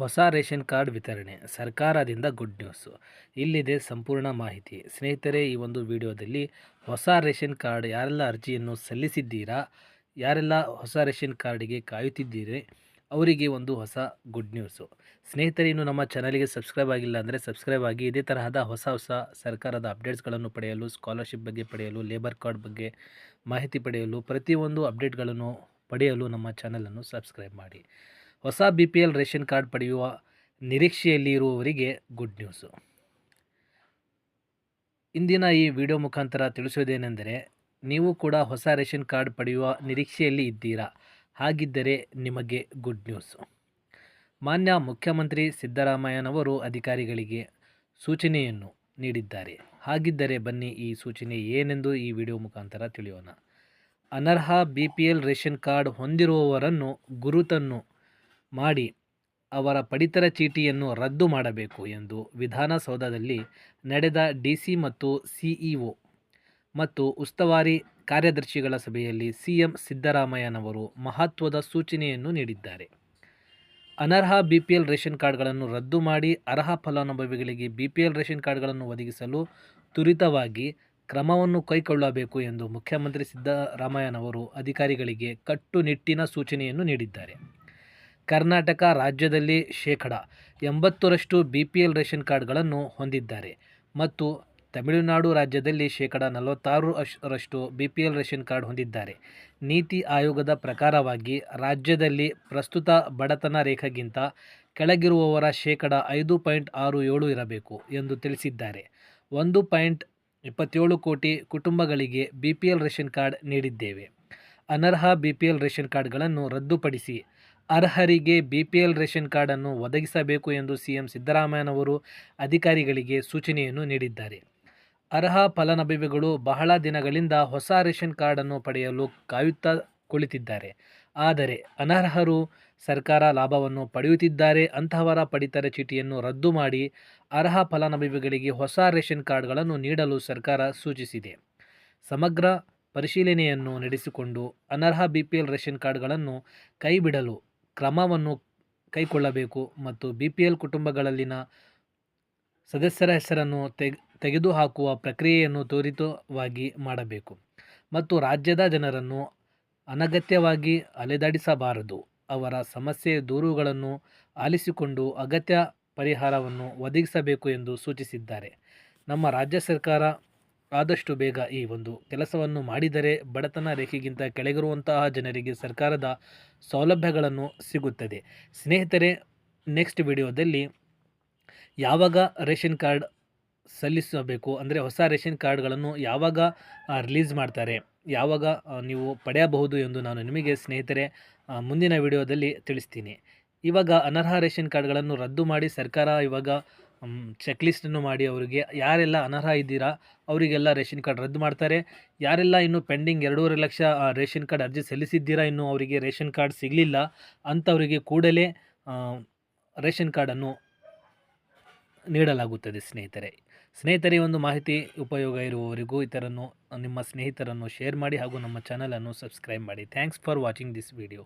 ಹೊಸ ration card ವಿತರಣೆ, ಸರ್ಕಾರದಿಂದ ಗುಡ್ ನ್ಯೂಸು. ಇಲ್ಲಿದೆ ಸಂಪೂರ್ಣ ಮಾಹಿತಿ. ಸ್ನೇಹಿತರೆ, ಈ ಒಂದು ವಿಡಿಯೋದಲ್ಲಿ ಹೊಸ ರೇಷನ್ ಕಾರ್ಡ್ ಯಾರೆಲ್ಲ ಅರ್ಜಿಯನ್ನು ಸಲ್ಲಿಸಿದ್ದೀರಾ, ಯಾರೆಲ್ಲ ಹೊಸ ರೇಷನ್ ಕಾರ್ಡಿಗೆ ಕಾಯುತ್ತಿದ್ದೀರಿ, ಅವರಿಗೆ ಒಂದು ಹೊಸ ಗುಡ್ ನ್ಯೂಸು. ಸ್ನೇಹಿತರೆ, ಇನ್ನು ನಮ್ಮ ಚಾನಲಿಗೆ ಸಬ್ಸ್ಕ್ರೈಬ್ ಆಗಿಲ್ಲ ಅಂದರೆ ಸಬ್ಸ್ಕ್ರೈಬ್ ಆಗಿ. ಇದೇ ತರಹದ ಹೊಸ ಹೊಸ ಸರ್ಕಾರದ ಅಪ್ಡೇಟ್ಸ್ಗಳನ್ನು ಪಡೆಯಲು, ಸ್ಕಾಲರ್ಶಿಪ್ ಬಗ್ಗೆ ಪಡೆಯಲು, ಲೇಬರ್ ಕಾರ್ಡ್ ಬಗ್ಗೆ ಮಾಹಿತಿ ಪಡೆಯಲು, ಪ್ರತಿಯೊಂದು ಅಪ್ಡೇಟ್ಗಳನ್ನು ಪಡೆಯಲು ನಮ್ಮ ಚಾನಲನ್ನು ಸಬ್ಸ್ಕ್ರೈಬ್ ಮಾಡಿ. ಹೊಸ B P L ration card ಪಡೆಯುವ ನಿರೀಕ್ಷೆಯಲ್ಲಿ ಇರುವವರಿಗೆ ಗುಡ್ ನ್ಯೂಸು. ಇಂದಿನ ಈ ವಿಡಿಯೋ ಮುಖಾಂತರ ತಿಳಿಸೋದೇನೆಂದರೆ ನೀವು ಕೂಡ ಹೊಸ ರೇಷನ್ ಕಾರ್ಡ್ ಪಡೆಯುವ ನಿರೀಕ್ಷೆಯಲ್ಲಿ ಇದ್ದೀರಾ? ಹಾಗಿದ್ದರೆ ನಿಮಗೆ ಗುಡ್ ನ್ಯೂಸು. ಮಾನ್ಯ ಮುಖ್ಯಮಂತ್ರಿ ಸಿದ್ದರಾಮಯ್ಯನವರು ಅಧಿಕಾರಿಗಳಿಗೆ ಸೂಚನೆಯನ್ನು ನೀಡಿದ್ದಾರೆ. ಹಾಗಿದ್ದರೆ ಬನ್ನಿ ಈ ಸೂಚನೆ ಏನೆಂದು ಈ ವಿಡಿಯೋ ಮುಖಾಂತರ ತಿಳಿಯೋಣ. ಅನರ್ಹ B P L ration card ಹೊಂದಿರುವವರನ್ನು ಗುರುತನ್ನು ಮಾಡಿ ಅವರ ಪಡಿತರ ಚೀಟಿಯನ್ನು ರದ್ದು ಮಾಡಬೇಕು ಎಂದು ವಿಧಾನಸೌಧದಲ್ಲಿ ನಡೆದ ಡಿಸಿ ಮತ್ತು ಸಿಇಒ ಮತ್ತು ಉಸ್ತುವಾರಿ ಕಾರ್ಯದರ್ಶಿಗಳ ಸಭೆಯಲ್ಲಿ ಸಿಎಂ ಸಿದ್ದರಾಮಯ್ಯನವರು ಮಹತ್ವದ ಸೂಚನೆಯನ್ನು ನೀಡಿದ್ದಾರೆ. ಅನರ್ಹ ಬಿ ಪಿ ಎಲ್ ರೇಷನ್ ಕಾರ್ಡ್ಗಳನ್ನು ರದ್ದು ಮಾಡಿ ಅರ್ಹ ಫಲಾನುಭವಿಗಳಿಗೆ ಬಿ ಪಿ ಎಲ್ ರೇಷನ್ ಕಾರ್ಡ್ಗಳನ್ನು ಒದಗಿಸಲು ತ್ವರಿತವಾಗಿ ಕ್ರಮವನ್ನು ಕೈಗೊಳ್ಳಬೇಕು ಎಂದು ಮುಖ್ಯಮಂತ್ರಿ ಸಿದ್ದರಾಮಯ್ಯನವರು ಅಧಿಕಾರಿಗಳಿಗೆ ಕಟ್ಟುನಿಟ್ಟಿನ ಸೂಚನೆಯನ್ನು ನೀಡಿದ್ದಾರೆ. ಕರ್ನಾಟಕ ರಾಜ್ಯದಲ್ಲಿ ಶೇಕಡ ಎಂಬತ್ತರಷ್ಟು ಬಿ ಪಿ ಎಲ್ ರೇಷನ್ ಕಾರ್ಡ್ಗಳನ್ನು ಹೊಂದಿದ್ದಾರೆ ಮತ್ತು ತಮಿಳುನಾಡು ರಾಜ್ಯದಲ್ಲಿ ಶೇಕಡ ನಲವತ್ತಾರು ರಷ್ಟು B P L ration card ಹೊಂದಿದ್ದಾರೆ. ನೀತಿ ಆಯೋಗದ ಪ್ರಕಾರವಾಗಿ ರಾಜ್ಯದಲ್ಲಿ ಪ್ರಸ್ತುತ ಬಡತನ ರೇಖೆಗಿಂತ ಕೆಳಗಿರುವವರ ಶೇಕಡ ಐದು ಪಾಯಿಂಟ್ ಆರು ಏಳು ಇರಬೇಕು ಎಂದು ತಿಳಿಸಿದ್ದಾರೆ. ಒಂದು ಪಾಯಿಂಟ್ ಇಪ್ಪತ್ತೇಳು ಕೋಟಿ ಕುಟುಂಬಗಳಿಗೆ B P L ration card ನೀಡಿದ್ದೇವೆ. ಅನರ್ಹ ಬಿ ಪಿ ಎಲ್ ರೇಷನ್ ಕಾರ್ಡ್ಗಳನ್ನು ರದ್ದುಪಡಿಸಿ ಅರ್ಹರಿಗೆ ಬಿಪಿಎಲ್ ರೇಷನ್ ಕಾರ್ಡನ್ನು ಒದಗಿಸಬೇಕು ಎಂದು ಸಿಎಂ ಸಿದ್ದರಾಮಯ್ಯನವರು ಅಧಿಕಾರಿಗಳಿಗೆ ಸೂಚನೆಯನ್ನು ನೀಡಿದ್ದಾರೆ. ಅರ್ಹ ಫಲಾನುಭವಿಗಳು ಬಹಳ ದಿನಗಳಿಂದ ಹೊಸ ರೇಷನ್ ಕಾರ್ಡನ್ನು ಪಡೆಯಲು ಕಾಯುತ್ತಾ ಕುಳಿತಿದ್ದಾರೆ. ಆದರೆ ಅನರ್ಹರು ಸರ್ಕಾರ ಲಾಭವನ್ನು ಪಡೆಯುತ್ತಿದ್ದಾರೆ. ಅಂತಹವರ ಪಡಿತರ ಚೀಟಿಯನ್ನು ರದ್ದು ಮಾಡಿ ಅರ್ಹ ಫಲಾನುಭವಿಗಳಿಗೆ ಹೊಸ ರೇಷನ್ ಕಾರ್ಡ್ಗಳನ್ನು ನೀಡಲು ಸರ್ಕಾರ ಸೂಚಿಸಿದೆ. ಸಮಗ್ರ ಪರಿಶೀಲನೆಯನ್ನು ನಡೆಸಿಕೊಂಡು ಅನರ್ಹ ಬಿ ಪಿ ಎಲ್ ರೇಷನ್ ಕಾರ್ಡ್ಗಳನ್ನು ಕೈಬಿಡಲು ಕ್ರಮವನ್ನು ಕೈಗೊಳ್ಳಬೇಕು ಮತ್ತು ಬಿ ಪಿ ಎಲ್ ಕುಟುಂಬಗಳಲ್ಲಿನ ಸದಸ್ಯರ ಹೆಸರನ್ನು ತೆಗೆ, ತೆಗೆದುಹಾಕುವ ಪ್ರಕ್ರಿಯೆಯನ್ನು ತ್ವರಿತವಾಗಿ ಮಾಡಬೇಕು ಮತ್ತು ರಾಜ್ಯದ ಜನರನ್ನು ಅನಗತ್ಯವಾಗಿ ಅಲೆದಾಡಿಸಬಾರದು. ಅವರ ಸಮಸ್ಯೆ ದೂರುಗಳನ್ನು ಆಲಿಸಿಕೊಂಡು ಅಗತ್ಯ ಪರಿಹಾರವನ್ನು ಒದಗಿಸಬೇಕು ಎಂದು ಸೂಚಿಸಿದ್ದಾರೆ. ನಮ್ಮ ರಾಜ್ಯ ಸರ್ಕಾರ ಆದಷ್ಟು ಬೇಗ ಈ ಒಂದು ಕೆಲಸವನ್ನು ಮಾಡಿದರೆ ಬಡತನ ರೇಖೆಗಿಂತ ಕೆಳಗಿರುವಂತಹ ಜನರಿಗೆ ಸರ್ಕಾರದ ಸೌಲಭ್ಯಗಳನ್ನು ಸಿಗುತ್ತದೆ. ಸ್ನೇಹಿತರೆ ನೆಕ್ಸ್ಟ್ ವಿಡಿಯೋದಲ್ಲಿ ಯಾವಾಗ ರೇಷನ್ ಕಾರ್ಡ್ ಸಲ್ಲಿಸಬೇಕು, ಅಂದರೆ ಹೊಸ ರೇಷನ್ ಕಾರ್ಡ್ಗಳನ್ನು ಯಾವಾಗ ರಿಲೀಸ್ ಮಾಡ್ತಾರೆ, ಯಾವಾಗ ನೀವು ಪಡೆಯಬಹುದು ಎಂದು ನಾನು ನಿಮಗೆ ಸ್ನೇಹಿತರೆ ಮುಂದಿನ ವಿಡಿಯೋದಲ್ಲಿ ತಿಳಿಸ್ತೀನಿ. ಇವಾಗ ಅನರ್ಹ ರೇಷನ್ ಕಾರ್ಡ್ಗಳನ್ನು ರದ್ದು ಮಾಡಿ ಸರ್ಕಾರ ಇವಾಗ ಚೆಕ್ ಲಿಸ್ಟನ್ನು ಮಾಡಿ ಅವರಿಗೆ. ಯಾರೆಲ್ಲ ಅನರ್ಹ ಇದ್ದೀರಾ, ಅವರಿಗೆಲ್ಲ ರೇಷನ್ ಕಾರ್ಡ್ ರದ್ದು ಮಾಡ್ತಾರೆ. ಯಾರೆಲ್ಲ ಇನ್ನೂ ಪೆಂಡಿಂಗ್ ಎರಡೂವರೆ ಲಕ್ಷ ರೇಷನ್ ಕಾರ್ಡ್ ಅರ್ಜಿ ಸಲ್ಲಿಸಿದ್ದೀರಾ, ಇನ್ನೂ ಅವರಿಗೆ ರೇಷನ್ ಕಾರ್ಡ್ ಸಿಗಲಿಲ್ಲ ಅಂಥವರಿಗೆ ಕೂಡಲೇ ರೇಷನ್ ಕಾರ್ಡನ್ನು ನೀಡಲಾಗುತ್ತದೆ ಸ್ನೇಹಿತರೆ. ಸ್ನೇಹಿತರೆ ಒಂದು ಮಾಹಿತಿ ಉಪಯೋಗ ಇರುವವರಿಗೂ, ಇತರನ್ನು, ನಿಮ್ಮ ಸ್ನೇಹಿತರನ್ನು ಶೇರ್ ಮಾಡಿ ಹಾಗೂ ನಮ್ಮ ಚಾನಲನ್ನು ಸಬ್ಸ್ಕ್ರೈಬ್ ಮಾಡಿ. Thanks for watching this video